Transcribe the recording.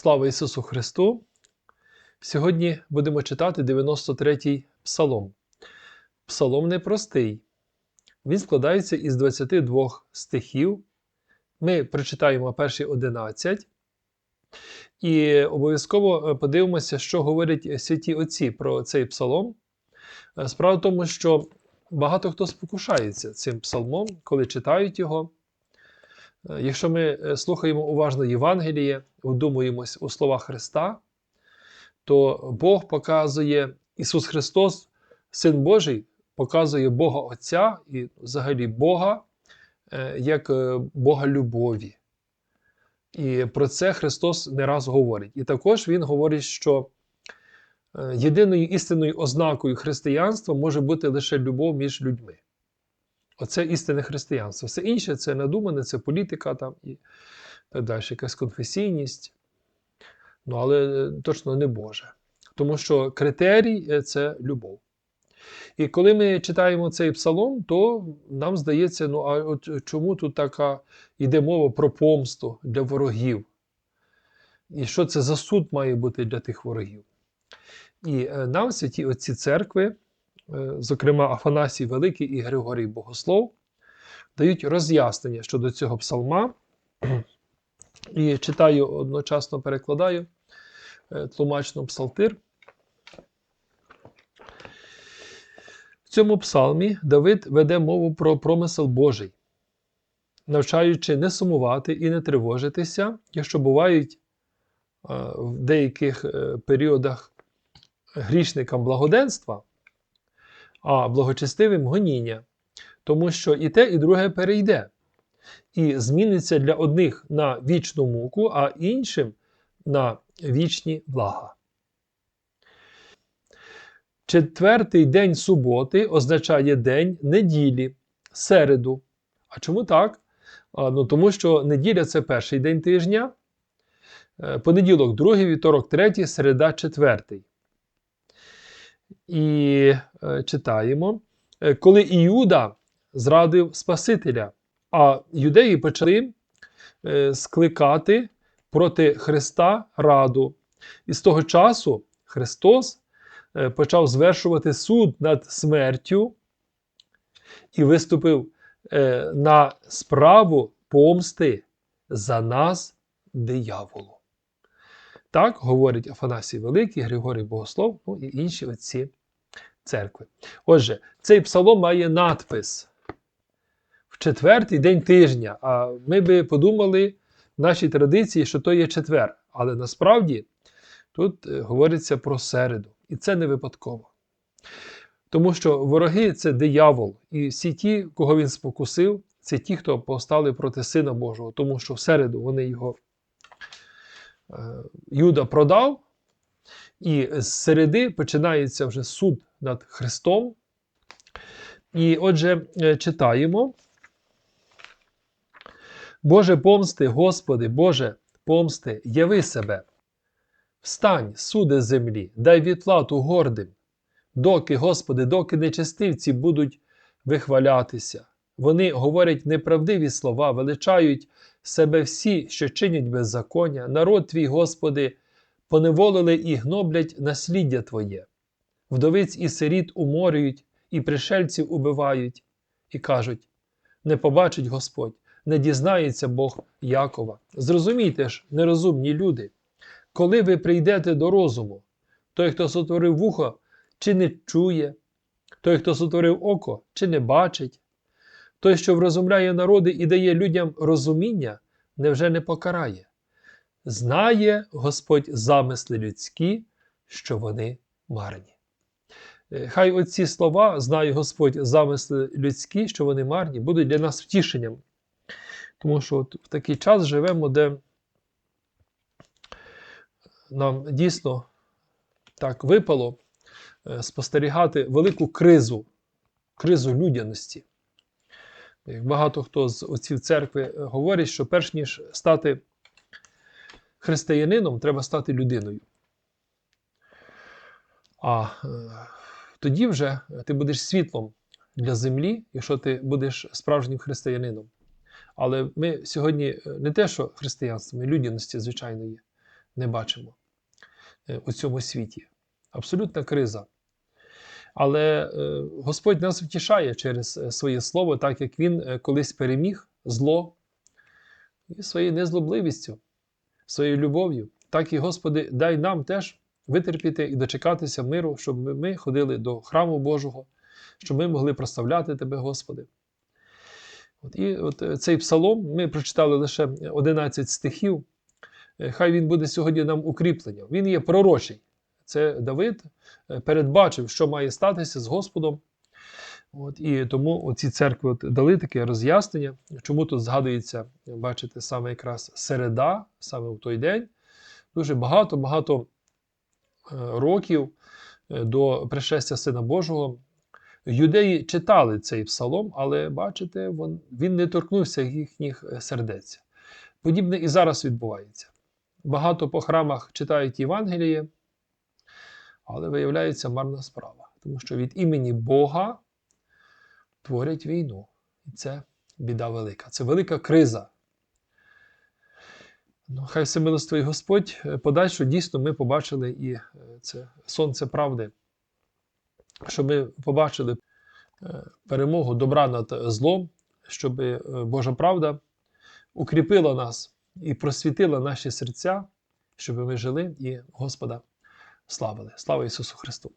Слава Ісусу Христу! Сьогодні будемо читати 93-й псалом. Псалом непростий. Він складається із 22 стихів. Ми прочитаємо перші 11 і обов'язково подивимося, що говорять святі отці про цей псалом. Справа в тому, що багато хто спокушається цим псалмом, коли читають його. Якщо ми слухаємо уважно Євангеліє, вдумуємось у слова Христа, то Бог показує, Ісус Христос, Син Божий, показує Бога Отця і взагалі Бога як Бога любові. І про це Христос не раз говорить. І також Він говорить, що єдиною істинною ознакою християнства може бути лише любов між людьми. Оце істинне християнство. Все інше це надумане, це політика там і так далі, якась конфесійність. Ну, але точно не Боже. Тому що критерій це любов. І коли ми читаємо цей псалом, то нам здається, ну а от чому тут така йде мова про помсту для ворогів? І що це за суд має бути для тих ворогів? І нам святі отці церкви, зокрема Афанасій Великий і Григорій Богослов, дають роз'яснення щодо цього псалма. І читаю одночасно перекладаю тлумачно псалтир. В цьому псалмі Давид веде мову про промисел Божий, навчаючи не сумувати і не тривожитися, якщо бувають в деяких періодах грішникам благоденства, а благочестивим гоніння, тому що і те, і друге перейде, і зміниться для одних на вічну муку, а іншим на вічні блага. Четвертий день суботи означає день неділі, середу. А чому так? Ну, Тому що неділя це перший день тижня, понеділок, другий, вівторок, третій, середа, четвертий. І е, читаємо, коли Іуда зрадив Спасителя, а юдеї почали е, скликати проти Христа раду. І з того часу Христос е, почав звершувати суд над смертю і виступив е, на справу помсти за нас дияволу. Так говорить Афанасій Великий, Григорій Богослов, ну і інші отці церкви. Отже, цей псалом має надпис в четвертий день тижня. А ми би подумали в нашій традиції, що то є четвер. Але насправді тут говориться про середу. І це не випадково. Тому що вороги це диявол, і всі ті, кого він спокусив, це ті, хто повстали проти Сина Божого, тому що в середу вони його Юда продав, і з середи починається вже суд над Христом. І отже, читаємо. Боже помсти, Господи, Боже помсти, яви себе. Встань, суде землі, дай відплату гордим, доки, Господи, доки нечестивці будуть вихвалятися. Вони говорять неправдиві слова, величають себе всі, що чинять беззаконня, народ твій, Господи, поневолили і гноблять насліддя Твоє. Вдовиць і сиріт уморюють, і пришельців убивають, і кажуть: не побачить Господь, не дізнається Бог Якова. Зрозумійте ж, нерозумні люди, коли ви прийдете до розуму, той, хто сотворив вухо, чи не чує, той, хто сотворив око, чи не бачить, той, що врозумляє народи і дає людям розуміння, невже не покарає? Знає Господь замисли людські, що вони марні. Хай оці слова, знає Господь замисли людські, що вони марні, будуть для нас втішенням. Тому що от в такий час живемо, де нам дійсно так випало спостерігати велику кризу, кризу людяності. Багато хто з отців церкви говорить, що перш ніж стати християнином, треба стати людиною. А е, тоді вже ти будеш світлом для землі, якщо ти будеш справжнім християнином. Але ми сьогодні не те, що християнство, ми людяності, звичайно, є. не бачимо е, у цьому світі. Абсолютна криза. Але е, Господь нас втішає через е, своє слово, так як Він е, колись переміг зло своєю незлобливістю, своєю любов'ю. Так і, Господи, дай нам теж витерпіти і дочекатися миру, щоб ми- ходили до храму Божого, щоб ми могли прославляти Тебе, Господи. От, і от цей псалом ми прочитали лише 11 стихів. Хай він буде сьогодні нам укріпленням. Він є пророчий. Це Давид е, передбачив, що має статися з Господом. От, і тому ці церкви от дали таке роз'яснення, чому тут згадується, бачите, саме якраз середа, саме в той день. Дуже багато-багато е, років е, до пришестя Сина Божого. Юдеї читали цей псалом, але бачите, він не торкнувся їхніх сердець. Подібне і зараз відбувається. Багато по храмах читають Євангеліє, але виявляється марна справа, тому що від імені Бога творять війну. І це біда велика. Це велика криза. Ну, хай всемилостивий Господь е, подасть, що дійсно ми побачили і е, це сонце правди, щоб ми побачили е, перемогу добра над злом, щоб Божа правда укріпила нас і просвітила наші серця, щоб ми жили і Господа славили. Слава Ісусу Христу!